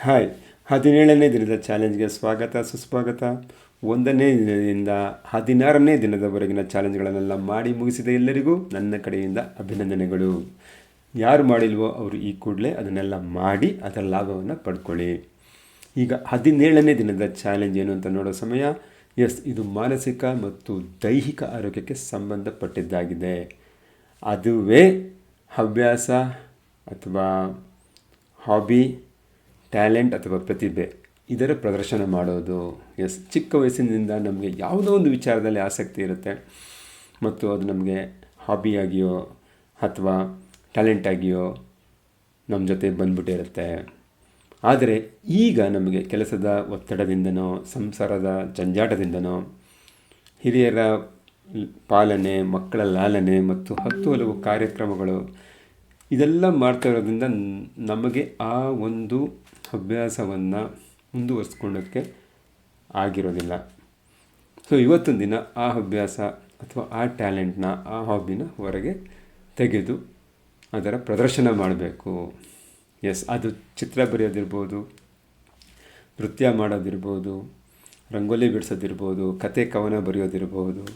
Hi. ಹದಿನೇಳನೇ ದಿನದ ಚಾಲೆಂಜ್ಗೆ ಸ್ವಾಗತ, ಸುಸ್ವಾಗತ. ಒಂದನೇ ದಿನದಿಂದ ಹದಿನಾರನೇ ದಿನದವರೆಗಿನ ಚಾಲೆಂಜ್ಗಳನ್ನೆಲ್ಲ ಮಾಡಿ ಮುಗಿಸಿದ ಎಲ್ಲರಿಗೂ ನನ್ನ ಕಡೆಯಿಂದ ಅಭಿನಂದನೆಗಳು. ಯಾರು ಮಾಡಿಲ್ವೋ ಅವರು ಈ ಕೂಡಲೇ ಅದನ್ನೆಲ್ಲ ಮಾಡಿ ಅದರ ಲಾಭವನ್ನು ಪಡ್ಕೊಳ್ಳಿ. ಈಗ ಹದಿನೇಳನೇ ದಿನದ ಚಾಲೆಂಜ್ ಏನು ಅಂತ ನೋಡೋ ಸಮಯ. ಎಸ್, ಇದು ಮಾನಸಿಕ ಮತ್ತು ದೈಹಿಕ ಆರೋಗ್ಯಕ್ಕೆ ಸಂಬಂಧಪಟ್ಟಿದ್ದಾಗಿದೆ. ಅದುವೇ ಹವ್ಯಾಸ ಅಥವಾ ಹಾಬಿ ಟ್ಯಾಲೆಂಟ್ ಅಥವಾ ಪ್ರತಿಭೆ, ಇದರ ಪ್ರದರ್ಶನ ಮಾಡೋದು ಎಸ್ ಚಿಕ್ಕ ವಯಸ್ಸಿನಿಂದ ನಮಗೆ ಯಾವುದೋ ಒಂದು ವಿಚಾರದಲ್ಲಿ ಆಸಕ್ತಿ ಇರುತ್ತೆ. ಮತ್ತು ಅದು ನಮಗೆ ಹಾಬಿಯಾಗಿಯೋ ಅಥವಾ ಟ್ಯಾಲೆಂಟಾಗಿಯೋ ನಮ್ಮ ಜೊತೆ ಬಂದ್ಬಿಟ್ಟಿರುತ್ತೆ ಆದರೆ ಈಗ ನಮಗೆ ಕೆಲಸದ ಒತ್ತಡದಿಂದನೋ, ಸಂಸಾರದ ಜಂಜಾಟದಿಂದನೋ, ಹಿರಿಯರ ಪಾಲನೆ, ಮಕ್ಕಳ ಲಾಲನೆ ಮತ್ತು ಹತ್ತು ಹಲವು ಕಾರ್ಯಕ್ರಮಗಳು, ಇದೆಲ್ಲ ಮಾಡ್ತಾ ಇರೋದ್ರಿಂದ ನಮಗೆ ಆ ಒಂದು ಅಭ್ಯಾಸವನ್ನು ಮುಂದುವರಿಸ್ಕೊಳ್ಳೋಕ್ಕೆ ಆಗಿರೋದಿಲ್ಲ. ಸೊ ಇವತ್ತೊಂದು ದಿನ ಆ ಅಭ್ಯಾಸ ಅಥವಾ ಆ ಟ್ಯಾಲೆಂಟ್ನ, ಆ ಹಾಬಿನ ಹೊರಗೆ ತೆಗೆದು ಅದರ ಪ್ರದರ್ಶನ ಮಾಡಬೇಕು. ಎಸ್ ಅದು ಚಿತ್ರ ಬರೆಯೋದಿರ್ಬೋದು, ನೃತ್ಯ ಮಾಡೋದಿರ್ಬೋದು, ರಂಗೋಲಿ ಬಿಡಿಸೋದಿರ್ಬೋದು, ಕತೆ, ಕವನ ಬರೆಯೋದಿರ್ಬೋದು,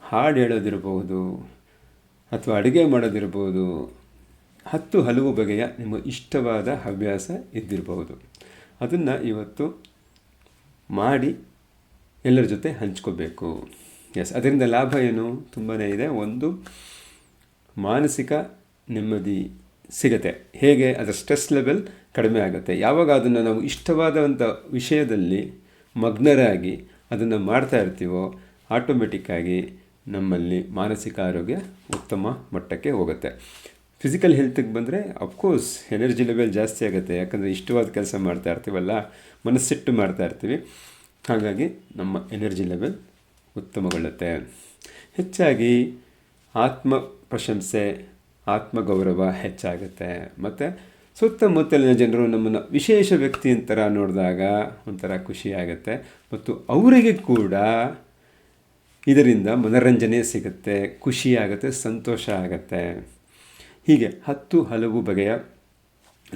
ಹಾಡು ಹೇಳೋದಿರ್ಬೋದು, ಅಥವಾ ಅಡುಗೆ ಮಾಡೋದಿರ್ಬೋದು ಹತ್ತು ಹಲವು ಬಗೆಯ ನಿಮ್ಮ ಇಷ್ಟವಾದ ಹವ್ಯಾಸ ಇದ್ದಿರಬಹುದು. ಅದನ್ನು ಇವತ್ತು ಮಾಡಿ ಎಲ್ಲರ ಜೊತೆ ಹಂಚ್ಕೋಬೇಕು. ಎಸ್ ಅದರಿಂದ ಲಾಭ ಏನು? ತುಂಬಾ ಇದೆ. ಒಂದು, ಮಾನಸಿಕ ನೆಮ್ಮದಿ ಸಿಗತ್ತೆ. ಹೇಗೆ? ಅದರ ಸ್ಟ್ರೆಸ್ ಲೆವೆಲ್ ಕಡಿಮೆ ಆಗುತ್ತೆ. ಯಾವಾಗ ಅದನ್ನು ನಾವು ಇಷ್ಟವಾದಂಥ ವಿಷಯದಲ್ಲಿ ಮಗ್ನರಾಗಿ ಅದನ್ನು ಮಾಡ್ತಾ ಇರ್ತೀವೋ ಆಟೋಮೆಟಿಕ್ಕಾಗಿ ನಮ್ಮಲ್ಲಿ ಮಾನಸಿಕ ಆರೋಗ್ಯ ಉತ್ತಮ ಮಟ್ಟಕ್ಕೆ ಹೋಗುತ್ತೆ. ಫಿಸಿಕಲ್ ಹೆಲ್ತಿಗೆ ಬಂದರೆ ಅಫ್ಕೋರ್ಸ್ ಎನರ್ಜಿ ಲೆವೆಲ್ ಜಾಸ್ತಿ ಆಗುತ್ತೆ. ಯಾಕಂದರೆ ಇಷ್ಟವಾದ ಕೆಲಸ ಮಾಡ್ತಾ ಇರ್ತೀವಲ್ಲ, ಮನಸ್ಸಿಟ್ಟು ಮಾಡ್ತಾ ಇರ್ತೀವಿ. ಹಾಗಾಗಿ ನಮ್ಮ ಎನರ್ಜಿ ಲೆವೆಲ್ ಉತ್ತಮಗೊಳ್ಳುತ್ತೆ. ಹೆಚ್ಚಾಗಿ ಆತ್ಮ ಪ್ರಶಂಸೆ ಆತ್ಮಗೌರವ ಹೆಚ್ಚಾಗುತ್ತೆ. ಮತ್ತು ಸುತ್ತಮುತ್ತಲಿನ ಜನರು ನಮ್ಮನ್ನು ವಿಶೇಷ ವ್ಯಕ್ತಿ ಅಂತರ ನೋಡಿದಾಗ ಒಂಥರ ಖುಷಿ ಆಗುತ್ತೆ. ಮತ್ತು ಅವರಿಗೆ ಕೂಡ ಇದರಿಂದ ಮನರಂಜನೆ ಸಿಗುತ್ತೆ, ಖುಷಿ ಆಗುತ್ತೆ, ಸಂತೋಷ ಆಗುತ್ತೆ. ಹೀಗೆ ಹತ್ತು ಹಲವು ಬಗೆಯ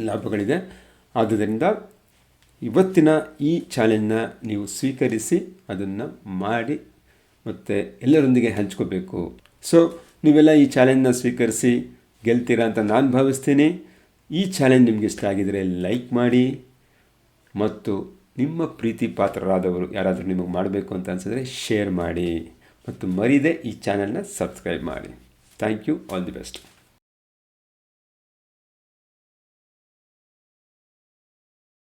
ಲಾಭಗಳಿದೆ. ಆದ್ದರಿಂದ ಇವತ್ತಿನ ಈ ಚಾಲೆಂಜ್ನ ನೀವು ಸ್ವೀಕರಿಸಿ ಅದನ್ನು ಮಾಡಿ ಮತ್ತು ಎಲ್ಲರೊಂದಿಗೆ ಹಂಚ್ಕೋಬೇಕು. ಸೊ ನೀವೆಲ್ಲ ಈ ಚಾಲೆಂಜ್ನ ಸ್ವೀಕರಿಸಿ ಗೆಲ್ತೀರಾ ಅಂತ ನಾನು ಭಾವಿಸ್ತೀನಿ. ಈ ಚಾಲೆಂಜ್ ನಿಮಗೆ ಇಷ್ಟ ಆಗಿದರೆ ಲೈಕ್ ಮಾಡಿ ಮತ್ತು ನಿಮ್ಮ ಪ್ರೀತಿ ಪಾತ್ರರಾದವರು ಯಾರಾದರೂ ನಿಮಗೆ ಮಾಡಬೇಕು ಅಂತ ಅನಿಸಿದ್ರೆ ಶೇರ್ ಮಾಡಿ ಮತ್ತು ಮರೀದೆ ಈ ಚಾನೆಲ್ನ ಸಬ್ಸ್ಕ್ರೈಬ್ ಮಾಡಿ. Thank you all the best